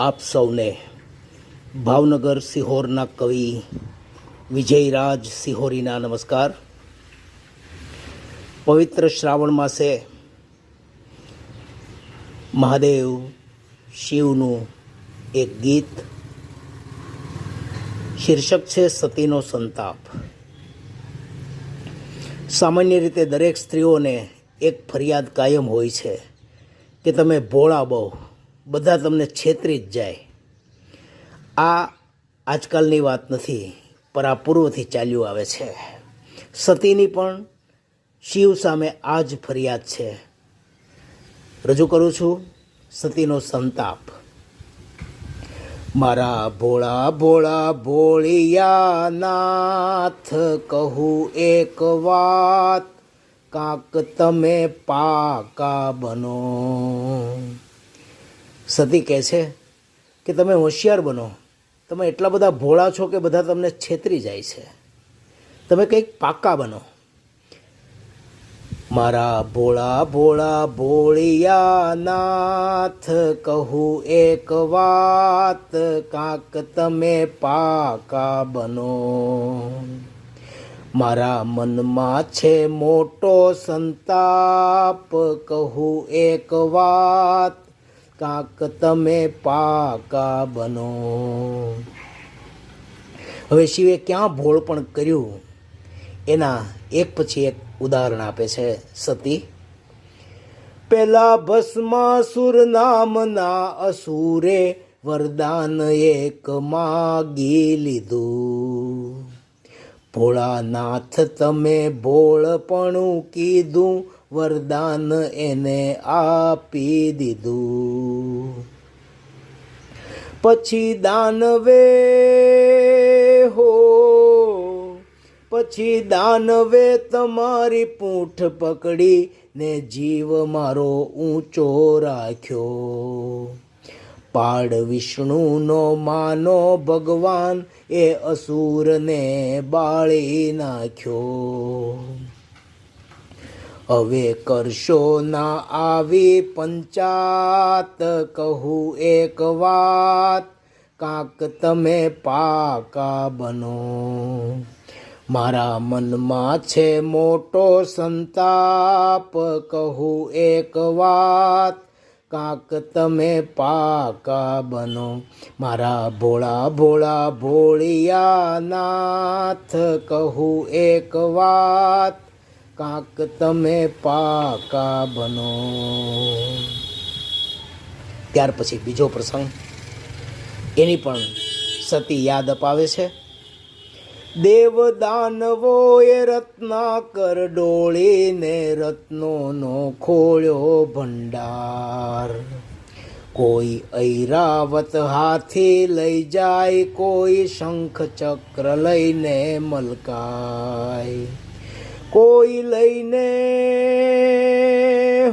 આપ સૌને ભાવનગર સિહોરના કવિ વિજયરાજ સિહોરીના નમસ્કાર. પવિત્ર શ્રાવણ માસે મહાદેવ શિવનું એક ગીત શીર્ષક છે સતીનો સંતાપ. સામાન્ય રીતે દરેક સ્ત્રીઓને એક ફરિયાદ કાયમ હોય છે કે તમે ભોળા બહુ. બધા તમને છેતરી જ જાય. આ આજકાલની વાત નથી પર આ પૂર્વથી ચાલ્યું આવે છે. સતીની પણ શિવ સામે આ જ ફરિયાદ છે. રજૂ કરું છું, સતીનો સંતાપ. મારા ભોળા ભોળા ભોળિયા નાથ, કહું એક વાત, કાંક તમે પાકા બનો. સતી કહે છે કે તમે હોશિયાર બનો. તમે એટલા બધા ભોળા છો કે બધા તમને છેતરી જાય છે. તમે કંઈક પાકા બનો. મારા ભોળા ભોળા ભોળિયા નાથ, કહું એક વાત, કાંક તમે પાકા બનો. મારા મનમાં છે મોટો સંતાપ, કહું એક વાત કાંક તમે પાકા બનો. હવે શિવે ક્યાં ભોળપણ કર્યું? એના એક પછી એક ઉદાહરણ આપે છે સતી. પેલા ભસ્માસુર નામના અસુરે વરદાન એક માગી લીધું. ભોળાનાથ તમે ભોળપણું કીધું વરદાન એને આપી દીધું પછી દાનવે હો પછી દાનવે તમારી પૂંઠ પકડી ને જીવ મારો ઊંચો રાખ્યો પાડ વિષ્ણુનો માનો ભગવાન એ અસુરને બાળી નાખ્યો હવે કરશો ના આવી પંચાત, કહું એક વાત, કાંક તમે પાકા બનો. મારા મનમાં છે મોટો સંતાપ, કહું એક વાત, કાંક તમે પાકા બનો. મારા ભોળા ભોળા ભોળિયા નાથ, કહું એક વાત કાંક તમે પાકા બનો. ત્યાર પછી બીજો પ્રસંગ. એની પણ સતી યાદ અપાવે છે. દેવ દાનવોએ રત્નાકર ડોળીને રત્નોનો ખોળ્યો ભંડાર. કોઈ ઐરાવત હાથી લઈ જાય, કોઈ શંખ ચક્ર લઈને મલકાય. કોઈ લઈને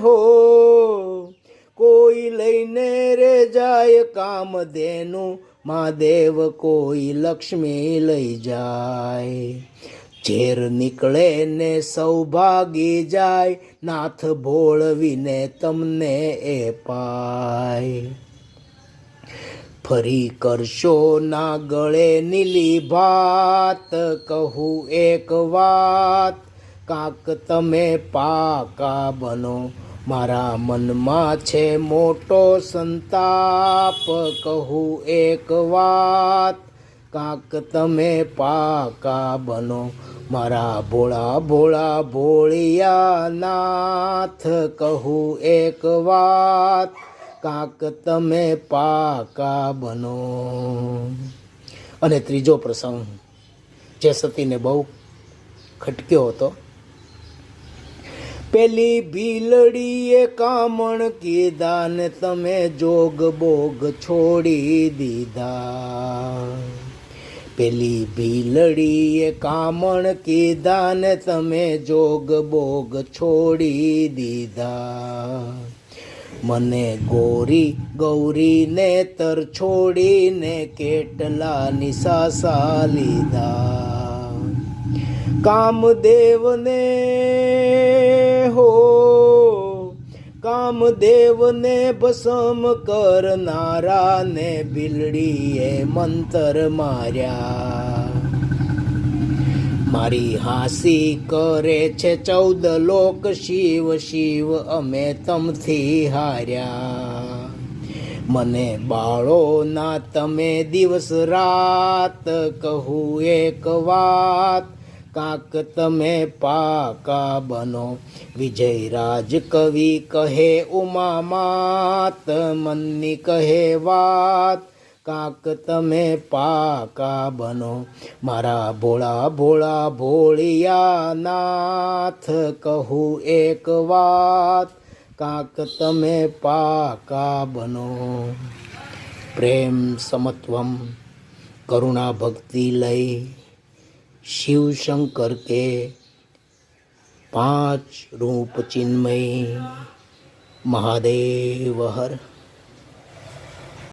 હો, કોઈ લઈને રે જાય કામધેનું મહાદેવ કોઈ લક્ષ્મી લઈ જાય. ઝેર નીકળે ને સૌભાગી જાય, નાથ ભોળવીને તમને એ પાય. ફરી કરશો ના ગળે નીલી ભાત, કહું એક વાત કાંક તમે પાકા બનો. મારા મનમાં છે મોટો સંતાપ. કહું એક વાત, કાંક તમે પાકા બનો. મારા ભોળા ભોળા ભોળિયા નાથ, કહું એક વાત, કાક તમે પાકા બનો. અને ત્રીજો પ્રસંગ, જે સતીને બહુ ખટક્યો હતો પેલી ભીલડીએ કામણ કીધા ને તમે જોગ બોગ છોડી દીધા. પેલી ભીલડીએ કામણ કીધા ને તમે જોગ બોગ છોડી દીધા. મને ગોરી ગૌરીને તર છોડીને કેટલા નિશાસા લીધા. કામદેવને હો, કામદેવને ભસમ કરનારાને બિલડીએ મંતર માર્યા. મારી હાસી કરે છે ચૌદ લોક શિવ શિવ અમે તમથી હાર્યા. મને બાળો ના તમે દિવસ રાત કહું એક વાત કાક તમે પાકા બનો. વિજયરાજ કવિ કહે, ઉમા માત, મનની કહે વાત. કાંક તમે પાકા બનો. મારા ભોળા ભોળા ભોળિયા નાથ, કહું એક વાત. કાંક તમે પાકા બનો. પ્રેમ સમત્વમ, કરુણા ભક્તિ લઈ શિવ શંકર કે પાંચ રૂપ ચિન્મય મહાદેવ હર